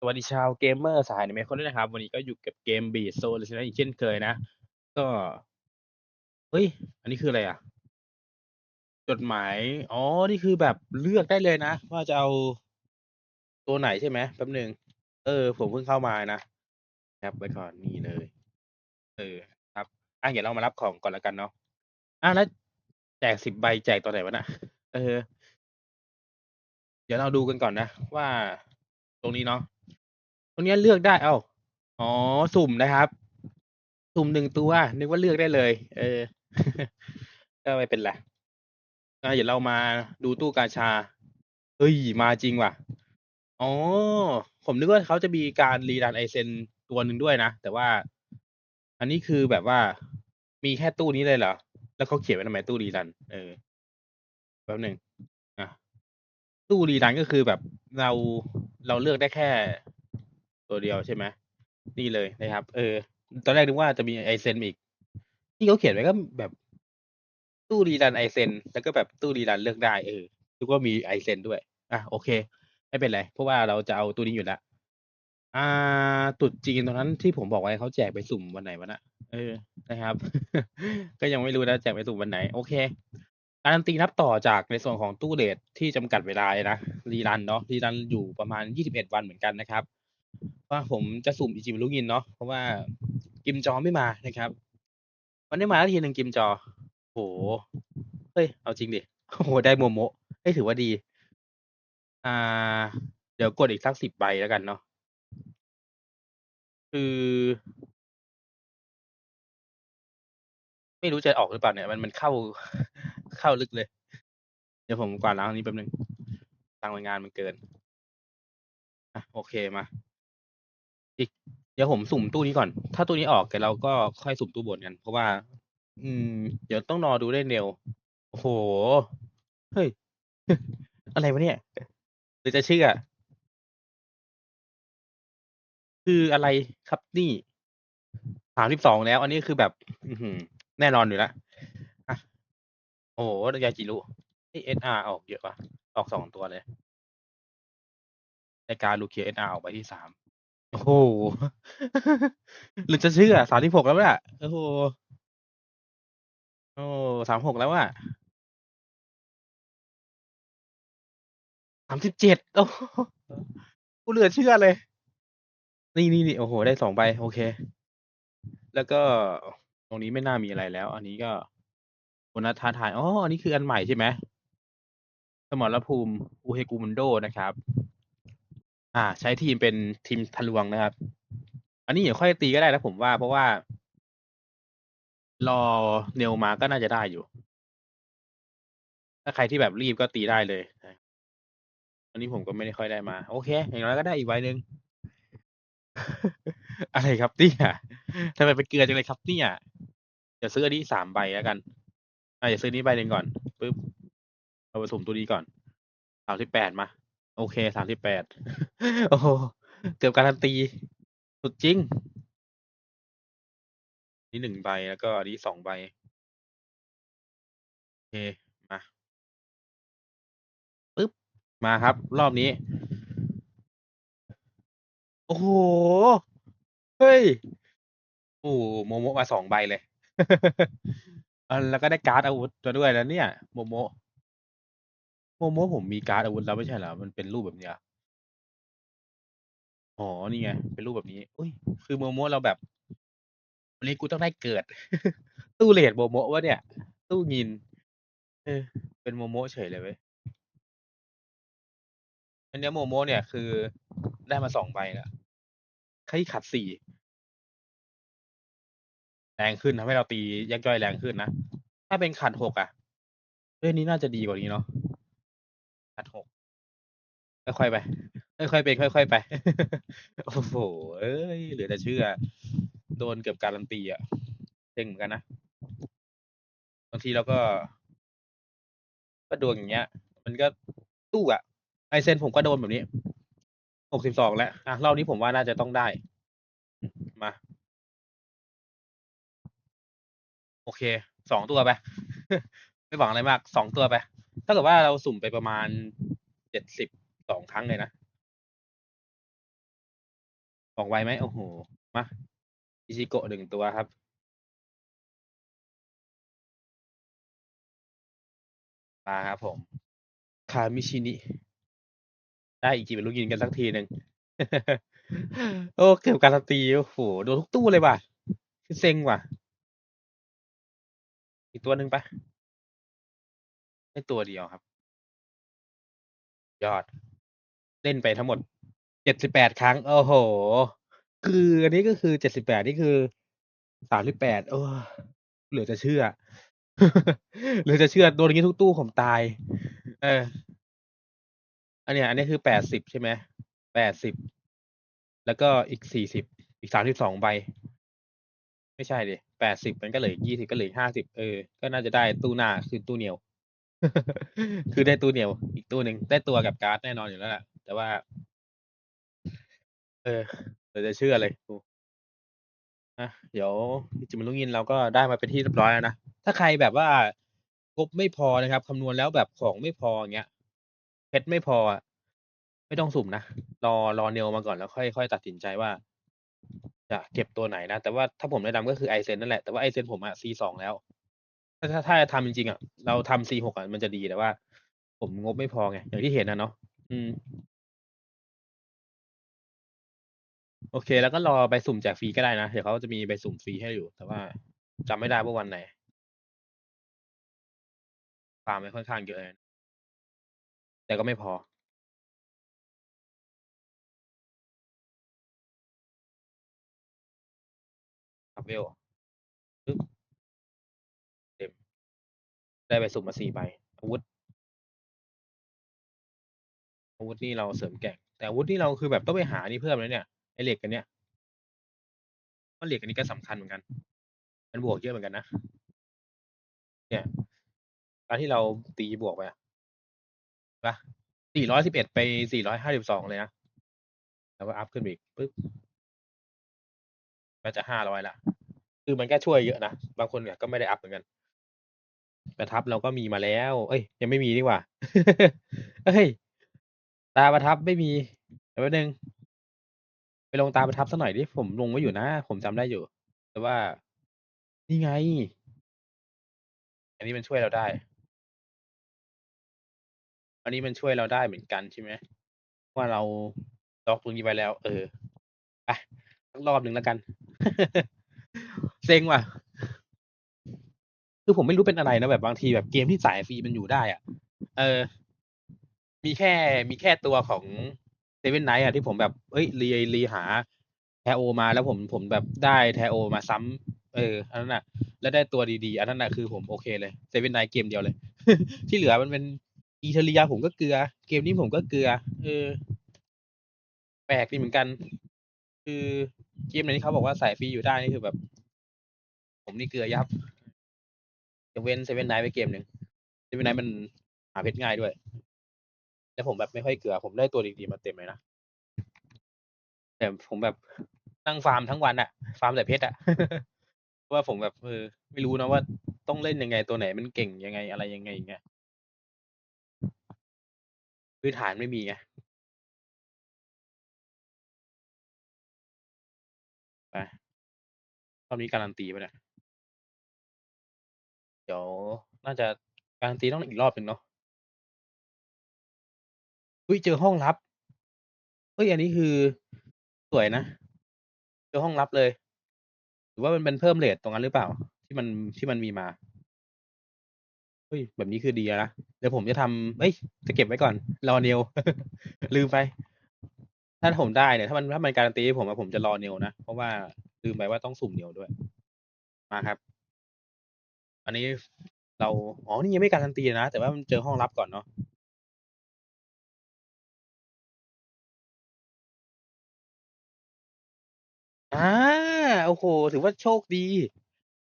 สวัสดีชาวเกมเมอร์สายอนิเมะคนด้วยนะครับ วันนี้ก็อยู่กับเกม Beat Soul นะอีกเช่นเคยนะ ก็ เฮ้ย อันนี้คืออะไรอะ จดหมาย อ๋อ นี่คือแบบเลือกได้เลยนะ ว่าจะเอาตัวไหนใช่ไหมแป๊บหนึ่งเออ ผมเพิ่งเข้ามานะแคปไว้ก่อนนี่เลย เออ ครับ อะเดี๋ยวเรามารับของก่อนแล้วกันเนาะอะแล้วแจกสิบใบแจกตัวไหนวะน่ะ เออ เดี๋ยวเราดูกันก่อนนะ ว่าตรงนี้เนาะ รงเนี้ยเลือกได้ เอ้า อ๋อ สุ่มนะครับ สุ่มหนึ่งตัว นึกว่าเลือกได้เลย เออ ก็ไม่เป็นไรอะเดี๋ยวเรามาดูตู้กาชา เฮ้ย มาจริงว่ะ อ๋อ ผมนึกว่าเขาจะมีการรีรันไอเซนตัวหนึ่งด้วยนะ แต่ว่า อันนี้คือแบบว่า มีแค่ตู้นี้เลยเหรอ แล้วเขาเขียนไว้ทำไมตู้รีรัน เออ แป๊บหนึ่งอะ ตู้รีรันก็คือแบบเราเราเลือกได้แค่ ตัวเดียวใช่ไหมนี่เลยนะครับ เออ ตอนแรกนึกว่าจะมีไอเซนอีก ที่เขาเขียนไว้ก็แบบตู้รีรันไอเซนแล้วก็แบบตู้รีรันเลือกได้เออนึกว่ามีไอเซนด้วย อะโอเค ไม่เป็นไร เพราะว่าเราจะเอาตู้นี้อยู่แล้วอ่าตุดจีนตรงนั้นที่ผมบอกไว้เขาแจกไปสุ่มวันไหนวะนะเออนะครับ ก็ยังไม่รู้นะแจกไปสุ่มวันไหน โอเคการันตีนับต่อจากในส่วนของตู้เลทที่จำกัดเวลานะรีรันเนาะรีรันอยู่ประมาณยี่สิบเอ็ดวันเหมือนกันนะครับ ว่าผมจะสุ่มอีจิมลูกินเนาะเพราะว่ากิมจอไม่มานะครับวันนี้มาทีหนึ่งกิมจอโหเฮ้ยเอาจริงดิโอ้โหได้โมโมเฮ้ถือว่าดี อ่า เดี๋ยวกดอีกสักสิบใบแล้วกันเนาะคือ ไม่รู้จะออกหรือเปล่าเนี่ย มันมันเข้าเข้าลึกเลย เดี๋ยวผมกวาดล้างอันนี้แป๊บนึงทางงานมันเกินอะโอเคมา อีกเดี๋ยวผมสุ่มตู้นี้ก่อน ถ้าตู้นี้ออกเดี๋ยวเราก็ค่อยสุ่มตู้บนกัน เพราะว่า อืม เดี๋ยวต้องรอดูได้เนวโอ้โห เฮ้ย อะไรวะเนี่ยหรือจะเชื่อ คืออะไรครับนี่สามสิบสองแล้ว อันนี้คือแบบ อืแน่นอนอยู่แล้วโอ้โหยาจิรุเอสอาร์ออกเยอะว่ะ ออกสองตัวเลยในการลูเคียเอสอาร์ออกไปที่สาม โอ้โหหรือจะเชื่อสามสิบหกแล้วเนี่ยโอ้โหโอ้สามหกแล้วอะสามสิบเจ็ดโอ้กูเหลือเชื่อเลย นี่นี่นี่โอ้โหได้สองใบ โอเค แล้วก็ ตรงนี้ไม่น่ามีอะไรแล้ว อันนี้ก็ โบนัสท้าทาย อ๋อ อันนี้คืออันใหม่ใช่ไหม สมรภูมิอูเฮกูมุนโดนะครับ อ่า ใช้ทีมเป็นทีมทะลวงนะครับ อันนี้เดี๋ยวค่อยตีก็ได้นะผมว่า เพราะว่า รอเนลมาก็น่าจะได้อยู่ ถ้าใครที่แบบรีบก็ตีได้เลยอันนี้ผมก็ไม่ได้ค่อยได้มา โอเค อย่างน้อยก็ได้อีกใบหนึ่งอะไรครับเนี่ยทำไมเป็นเกลือจังเลยครับเนี่ยเดี๋ยวซื้ออันนี้สามใบแล้วกันอะเดี๋ยวซื้อนี้ใบหนึ่งก่อนปึ๊บเอาผสมตัวนี้ก่อนสามสิบแปดมา โอเคสามสิบแปดโอ้โหเกือบการันตี สุดจริง นี่หนึ่งใบแล้วก็อันนี้สองใบ โอเค มาปึ๊บ มาครับ รอบนี้ โอ้โห เฮ้ย โอ้โมโมมาสองใบเลย แล้วก็ได้การ์ดอาวุธมาด้วยแล้วเนี่ย โมโม โมโมผมมีการ์ดอาวุธแล้วไม่ใช่เหรอ มันเป็นรูปแบบเนี้ย อ๋อ นี่ไง เป็นรูปแบบนี้ อุ้ย คือโมโมเราแบบ วันนี้กูต้องได้เกิด ตู้เลดโมโมวะเนี่ย ตู้งิน เออ เป็นโมโมเฉยเลยเว้ย อันเนี้ยโมโมเนี่ยคือได้มาสองใบแล้วใครขัดสี่ แรงขึ้นทำให้เราตียักย่อยแรงขึ้นนะ ถ้าเป็นขัดหกอะเรื่องนี้น่าจะดีกว่านี้เนาะ ขัดหกค่อยๆไป ค่อยๆเป็นค่อยๆไป โอ้โห เอ้ย เหลือแต่เชื่อ โดนเกือบการันตีอะเจ๋งเหมือนกันนะ บางทีเราก็ ก็โดนอย่างเงี้ย มันก็ตู้อะ ไอเซนผมก็โดนแบบนี้ หกสิบสองแล้ว อะรอบนี้ผมว่าน่าจะต้องได้ มา โอเค สองตัวไป ไม่หวังอะไรมาก สองตัวไป ถ้าเกิดว่าเราสุ่มไปประมาณเจ็ดสิบสองครั้งเลยนะออกไวไหมโอ้โห มาอิชิโกะหนึ่งตัวครับ มาครับผม คามิชินิ ได้อีกกี่เป็นลูกยิงกันสักทีหนึ่งโอ้ เกือบการันตีโอ้โห โดนทุกตู้เลยว่ะคือเซ็งว่ะ อีกตัวหนึ่งปะ ได้ตัวเดียวครับ ยอด เล่นไปทั้งหมดเจ็ดสิบแปดครั้ง โอ้โห คืออันนี้ก็คือเจ็ดสิบแปดนี่คือสามสิบแปดโอ้เหลือจะเชื่อ เหลือจะเชื่อโดนอย่างนี้ทุกตู้ผมตาย เออ อันเนี้ย อันนี้คือแปดสิบใช่ไหมแปดสิบแล้วก็อีกสี่สิบอีกสามสิบสองใบ ไม่ใช่ดิแปดสิบมันก็เหลือยี่สิบก็เหลือห้าสิบเออ ก็น่าจะได้ตู้หน้าคือตู้เหนียว คือได้ตู้เหนียว อีกตู้หนึ่งได้ตัวกับการ์ดแน่นอนอยู่แล้วแหละแต่ว่า เออเดี๋ยวจะเชื่อเลยกูอะเดี๋ยวจิมลุงยินเราก็ได้มาเป็นที่เรียบร้อยแล้วนะ ถ้าใครแบบว่างบไม่พอนะครับคำนวณแล้วแบบของไม่พออย่างเงี้ยเพชรไม่พออะไม่ต้องสุ่มนะ รอรอเนลมาก่อนแล้วค่อยค่อยตัดสินใจว่าจะเก็บตัวไหนนะ แต่ว่าถ้าผมแนะนำก็คือไอเซนนั่นแหละ แต่ว่าไอเซนผมอะซีสองแล้ว ถ้าถ้าถ้าทำจริงๆอะ เราทำซีหกอะมันจะดีแต่ว่า ผมงบไม่พอไง อย่างที่เห็นนะเนาะอืม โอเค แล้วก็รอใบสุ่มแจกฟรีก็ได้นะ เดี๋ยวเขาจะมีใบสุ่มฟรีให้อยู่ แต่ว่าจำไม่ได้ว่าวันไหนฟาร์มไม่ค่อนข้างเยอะเลยแต่ก็ไม่พอ ครับเวล ได้ใบสุ่มมาสี่ใบอาวุธ อาวุธนี่เราเสริมแก่ง แต่อาวุธนี่เราคือแบบต้องไปหานี่เพิ่มเลยเนี่ยไอเหล็กกันเนี่ยเพราะเหล็กอันนี้ก็สำคัญเหมือนกัน มันบวกเยอะเหมือนกันนะเนี่ยการที่เราตีบวกไปอะปะสี่ร้อยสิบเอ็ดไปสี่ร้อยห้าสิบสองเลยนะแล้วก็อัพขึ้นไปอีกปึ๊บมันจะห้าร้อยละ คือมันก็ช่วยเยอะนะ บางคนเนี่ยก็ไม่ได้อัพเหมือนกัน ประทับเราก็มีมาแล้ว เอ้ย ยังไม่มีดีกว่า เอ้ย ตาประทับไม่มีเดี๋ยวแป๊บนึง ไปลงตาประทับสักหน่อยดิ ผมลงไว้อยู่นะ ผมจำได้อยู่ แต่ว่า นี่ไง อันนี้มันช่วยเราได้ อันนี้มันช่วยเราได้เหมือนกันใช่ไหม ว่าเราล็อกตรงนี้ไว้แล้ว เออ ไปสักรอบหนึ่งแล้วกัน เซ็งว่ะ คือผมไม่รู้เป็นอะไรนะแบบบางทีแบบเกมที่สายฟรีมันอยู่ได้อะ เออ มีแค่มีแค่ตัวของเซเว่นไนท์อะที่ผมแบบเอ้ยรีรีหาแทโอมาแล้วผมผมแบบได้แทโอมาซ้ำเออ อันนั้นน่ะ แล้วได้ตัวดีๆ อันนั้นน่ะคือผมโอเคเลยเซเว่นไนท์เกมเดียวเลย ที่เหลือมันเป็นอีเทเรียผมก็เกลือ เกมนี้ผมก็เกลือ เออ แปลกดีเหมือนกัน คือเกมไหนที่เขาบอกว่าสายฟรีอยู่ได้นี่คือแบบ ผมนี่เกลือยับ เว้นเซเว่นไนท์ไปเกมหนึ่งเซเว่นไนท์มันหาเพชรง่ายด้วยแต่ผมแบบไม่ค่อยเกลือ ผมได้ตัวดีๆมาเต็มเลยนะ แต่ผมแบบนั่งฟาร์มทั้งวันอะฟาร์มแต่เพชรอะเพราะว่าผมแบบเออไม่รู้นะว่าต้องเล่นยังไงตัวไหนมันเก่งยังไงอะไรยังไงอย่างเงี้ยพื้นฐานไม่มีไงไปรอบนี้การันตีไปเนี่ย เดี๋ยวน่าจะการันตีต้องอีกรอบหนึ่งเนาะอุ้ยเจอห้องลับเฮ้ยอันนี้คือสวยนะ เจอห้องลับเลย หรือว่ามันเป็นเพิ่มเลทตรงนั้นหรือเปล่า ที่มันที่มันมีมาเฮ้ยแบบนี้คือดีนะเดี๋ยวผมจะทำเอ้ยจะเก็บไว้ก่อนรอเนวลืมไป ถ้าผมได้เนี่ยถ้ามันถ้ามันการันตีผมอะผมจะรอเนวนะเพราะว่าลืมไปว่าต้องสุ่มเนวด้วยมาครับ อันนี้เราอ๋อนี่ยังไม่การันตีนะ แต่ว่ามันเจอห้องลับก่อนเนาะอาโอ้โฮถือว่าโชคดี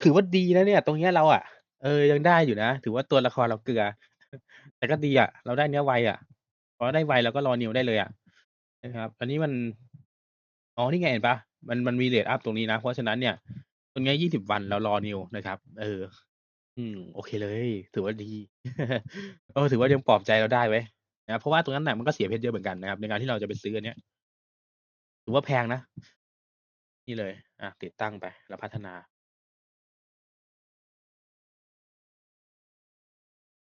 ถือว่าดีนะเนี่ย ตรงเนี้ยเราอะเออ ยังได้อยู่นะ ถือว่าตัวละครเราเกลือ แต่ก็ดีอะเราได้เนื้อไวอะพอได้ไวเราก็รอ New ได้เลยอะนะครับ อันนี้มัน อ๋อ นี่ไงเห็นปล่ามัน มันมีเรตอัปตรงนี้นะ เพราะฉะนั้นเนี่ย ตรงเนี้ย20วันเรารอ New นะครับ เออ อืม โอเคเลย ถือว่าดี เออ ถือว่ายังปลอบใจเราได้เว้ย นะครับ เพราะว่าตรงนั้นน่ะมันก็เสียเพชรเยอะเหมือนกันนะครับ ในการที่เราจะไปซื้ออันเนี้ย ถือว่าแพงนะ นี่เลยอะติดตั้งไป แล้วพัฒนา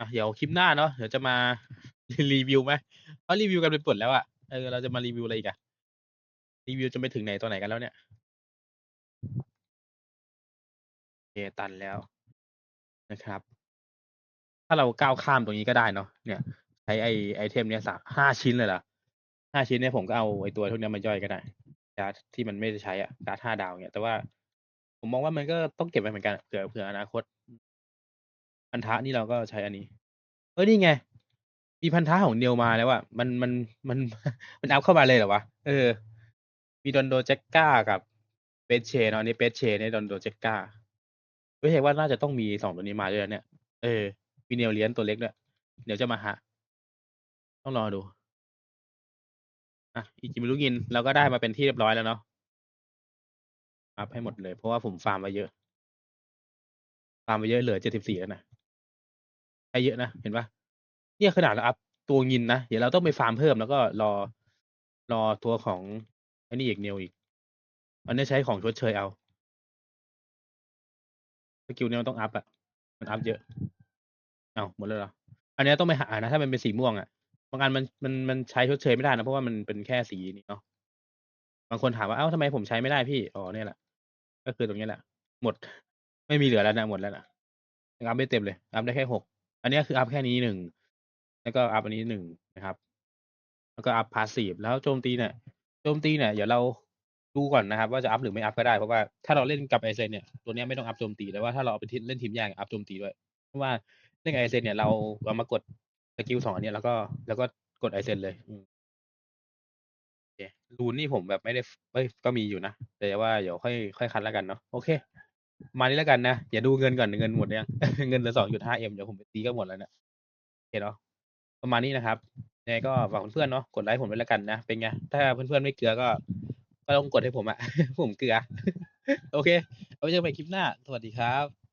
อะเดี๋ยวคลิปหน้าเนาะ เดี๋ยวจะมารีวิวไหม เขารีวิวกันไปหมดแล้วอะ เออ เราจะมารีวิวอะไรอีกอะ รีวิวจนไปถึงไหนตอนไหนกันแล้วเนี่ย โอเค ตันแล้ว นะครับ ถ้าเราก้าวข้ามตรงนี้ก็ได้เนาะเนี่ยใช้ไอไอเทมเนี้ยสะ5ชิ้นเลยเหรอ5ชิ้นเนี่ยผมก็เอาไอตัวพวกเนี้ยมาย่อยก็ได้การ์ดที่มันไม่ได้ใช้อะการ์ด5ดาวเงี้ยแต่ว่าผมมองว่ามันก็ต้องเก็บไว้เหมือนกันเผื่อเผื่ออนาคต พันธะนี่เราก็ใช้อันนี้เฮ้ยนี่ไง มีพันธะของ Neil มาแล้วอะมันมันมันมันอัปเข้ามาเลยเหรอวะ?เออ มี Dondo's Jackal กับ Beche เนาะอันนี้ Beche นี่ Dondo's Jackal เฮ้ยแสด งว่าน่าจะต้องมี2ตัวนี้มาด้วยนะเนี่ย เออ มี Neil เลียงตัวเล็กด้วย เดี๋ยวจะมาหา ต้องรอดู อะ Ichimurugin เราก็ได้มาเป็นที่เรียบร้อยแล้วเนาะอัปให้หมดเลย เพราะว่าผมฟาร์มไว้เยอะ ฟาร์มไว้เยอะเหลือ74แล้วนะได้เยอะนะ เห็นปล่า?เนี่ยขนาดเราอัปตัว Gin นะ เดี๋ยวเราต้องไปฟาร์มเพิ่มแล้วก็รอ รอตัวของไอ้นี่อีก Neil อีก อันนี้ใช้ของชดเชยเอา สกิลเนี้ยมันต้องอัปอะมันอัปเยอะอ้าวหมดแล้วเหรอ?อันเนี้ยต้องไปหานะ ถ้ามันเป็นสีม่วงอะบางอันมันมันมันใช้ชดเชยไม่ได้นะ เพราะว่ามันเป็นแค่สีนี้เนาะ บางคนถามว่า"อ้าวทำไมผมใช้ไม่ได้พี่?"อ๋อเนี่ยแหละ ก็คือตรงนี้แหละ หมด ไม่มีเหลือแล้วนะ หมดแล้วน่ะยังอัปไม่เต็มเลย อัปได้แค่6อันเนี้ยคืออัปแค่นี้1แล้วก็อัปอันนี้1นะครับ แล้วก็อัปพาสซีฟแล้วโจมตีเนี่ย โจมตีเนี่ย เดี๋ยวเรา ดูก่อนนะครับว่าจะอัปหรือไม่อัปก็ได้เพราะว่าถ้าเราเล่นกับ Aizen เนี่ยตัวนี้ไม่ต้องอัปโจมตีแต่ว่าถ้าเราเอาไปเล่นทีมแยกอัปโจมตีด้วยเพราะว่าเล่นกับ Aizen เนี่ยเราเรามากดสกิล2อันเนี้ยแล้วก็แล้วก็กด Aizen เลยโอเครูนนี่ผมแบบไม่ได้เอ๊ยก็มีอยู่นะแต่ว่าเดี๋ยวค่อยค่อยคัดแล้วกันเนาะโอเคประมาณนี้แล้วกันนะเดี๋ยวดูเงินก่อนเงินหมดยังเงินเหลือ 2.5M เดี๋ยวผมไปตีก็หมดแล้วเนี่ยโอเคเนาะประมาณนี้นะครับยังไงก็ฝากเพื่อนๆเนาะกดไลก์ผมด้วยแล้วกันนะเป็นไงถ้าเพื่อนๆไม่เกลือก็ ก็ต้องกดให้ผมอะผมเกลือ โอเค เอาไว้เจอกันใหม่คลิปหน้า สวัสดีครับ